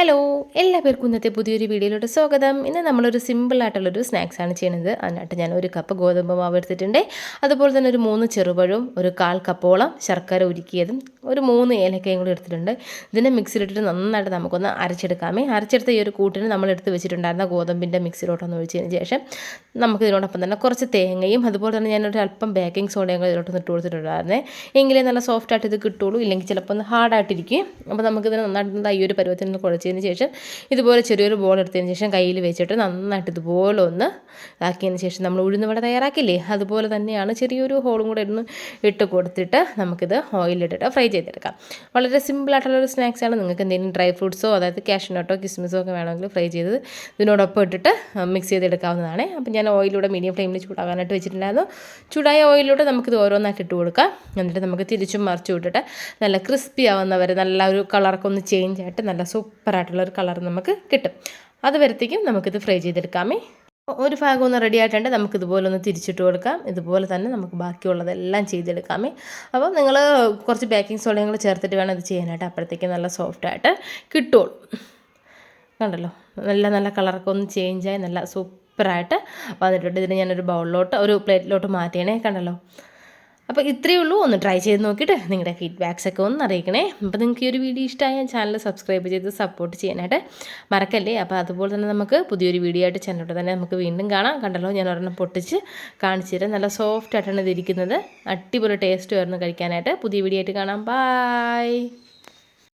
Hello എല്ലാ പേർക്കും ഇന്നത്തെ പുതിയൊരു വീഡിയോയിലോട്ട് സ്വാഗതം. ഇന്ന് നമ്മളൊരു സിമ്പിളായിട്ടുള്ളൊരു സ്നാക്സാണ് ചെയ്യുന്നത്. അതിനായിട്ട് ഞാൻ ഒരു കപ്പ് ഗോതമ്പ് മാവ് എടുത്തിട്ടുണ്ട്. അതുപോലെ തന്നെ ഒരു മൂന്ന് ചെറുപഴവും ഒരു കാൽ കപ്പോളം ശർക്കര ഉരുക്കിയതും ഒരു മൂന്ന് ഏലക്കയും കൂടി എടുത്തിട്ടുണ്ട്. ഇതിനെ മിക്സിയിലിട്ടിട്ട് നന്നായിട്ട് നമുക്കൊന്ന് അരച്ചെടുക്കാമേ. അരച്ചെടുത്ത ഈ ഒരു കൂട്ടിന് നമ്മൾ എടുത്ത് വെച്ചിട്ടുണ്ടായിരുന്ന ഗോതമ്പിന്റെ മിക്സിയിലോട്ടൊന്ന് ഒഴിച്ചതിന് ശേഷം നമുക്ക് ഇതിനോടൊപ്പം തന്നെ കുറച്ച് തേങ്ങയും അതുപോലെ തന്നെ ഞാനൊരു അല്പം ബേക്കിംഗ് സോഡയും കൂടി ഇതിലോട്ട് ഇട്ട് കൊടുത്തിട്ടുണ്ടായിരുന്നേ. എങ്കിലേ നല്ല സോഫ്റ്റായിട്ട് ഇത് കിട്ടുള്ളൂ ഇല്ലെങ്കിൽ ചിലപ്പോൾ ഒന്ന് ഹാർഡായിട്ടിരിക്കും അപ്പോൾ നമുക്കിതിനെ നന്നായിട്ട് ഈ ഒരു പരുവത്തിൽ നിന്ന് കുഴച്ചതിന് ശേഷം ഇതുപോലെ ചെറിയൊരു ബോൾ എടുത്തതിന് ശേഷം കയ്യിൽ വെച്ചിട്ട് നന്നായിട്ട് ഇതുപോലെ ഒന്ന് ഇതാക്കിയതിന് ശേഷം നമ്മൾ ഉഴുന്നുവട തയ്യാറാക്കില്ലേ? അതുപോലെ തന്നെയാണ് ചെറിയൊരു ഹോളും കൂടെ ഒന്ന് ഇട്ട് കൊടുത്തിട്ട് നമുക്കിത് ഓയിലിട്ടിട്ട് ഫ്രൈ ചെയ്തെടുക്കാം. വളരെ സിമ്പിളായിട്ടുള്ളൊരു സ്നാക്സാണ് നിങ്ങൾക്ക് എന്തെങ്കിലും ഡ്രൈ ഫ്രൂട്ട്സോ അതായത് കാഷ്നട്ടോ കിസ്മിസോ ഒക്കെ വേണമെങ്കിൽ ഫ്രൈ ചെയ്ത് ഇതിനോടൊപ്പം ഇട്ടിട്ട് മിക്സ് ചെയ്തെടുക്കാവുന്നതാണ്. അപ്പം ഞാൻ ഓയിലൂടെ മീഡിയം ഫ്ലെയിമിൽ ചൂടാകാനായിട്ട് വെച്ചിട്ടുണ്ടായിരുന്നു. ചൂടായ ഓയിലൂടെ നമുക്കിത് ഓരോന്നായിട്ട് ഇട്ട് കൊടുക്കാം. എന്നിട്ട് നമുക്ക് തിരിച്ചും മറിച്ചു വിട്ടിട്ട് നല്ല ക്രിസ്പി ആവുന്നവരെ നല്ല ഒരു കളറൊക്കെ ഒന്ന് ചേഞ്ച് ആയിട്ട് നല്ല സൂപ്പറായിട്ടുള്ള ഒരു കളർ നമുക്ക് കിട്ടും. അത് വരത്തേക്കും നമുക്കിത് ഫ്രൈ ചെയ്തെടുക്കാമേ. ഒരു ഭാഗം ഒന്ന് റെഡി ആയിട്ടുണ്ട്. നമുക്ക് ഇതുപോലെ ഒന്ന് തിരിച്ചിട്ട് കൊടുക്കാം. ഇതുപോലെ തന്നെ നമുക്ക് ബാക്കിയുള്ളതെല്ലാം ചെയ്തെടുക്കാമേ. അപ്പോൾ നിങ്ങൾ കുറച്ച് ബേക്കിംഗ് സോഡയും കൂടെ ചേർത്തിട്ട് വേണം ഇത് ചെയ്യാനായിട്ട്. അപ്പോഴത്തേക്ക് നല്ല സോഫ്റ്റായിട്ട് കിട്ടുള്ളൂ. കണ്ടല്ലോ? നല്ല നല്ല കളറൊക്കെ ഒന്ന് ചേഞ്ചായി നല്ല സൂപ്പറായിട്ട് വന്നിട്ടുണ്ട്. ഇതിന് ഞാനൊരു ബൗളിലോട്ട് ഒരു പ്ലേറ്റിലോട്ട് മാറ്റിയണേ. കണ്ടല്ലോ? അപ്പോൾ ഇത്രയേ ഉള്ളൂ. ഒന്ന് ട്രൈ ചെയ്ത് നോക്കിയിട്ട് നിങ്ങളുടെ ഫീഡ്ബാക്സ് ഒക്കെ ഒന്ന് അറിയിക്കണേ. അപ്പോൾ നിങ്ങൾക്ക് ഈ ഒരു വീഡിയോ ഇഷ്ടമായ ചാനൽ സബ്സ്ക്രൈബ് ചെയ്ത് സപ്പോർട്ട് ചെയ്യാനായിട്ട് മറക്കല്ലേ? അപ്പോൾ അതുപോലെ തന്നെ നമുക്ക് പുതിയൊരു വീഡിയോ ആയിട്ട് ചാനലോട്ട് തന്നെ നമുക്ക് വീണ്ടും കാണാം. കണ്ടല്ലോ ഞാൻ ഒരെണ്ണം പൊട്ടിച്ച് കാണിച്ചു തരാം. നല്ല സോഫ്റ്റ് ആയിട്ടാണ് ഇതിരിക്കുന്നത്. അടിപൊളി ടേസ്റ്റ് വരുന്നു കഴിക്കാനായിട്ട്. പുതിയ വീഡിയോ ആയിട്ട് കാണാം. ബായ്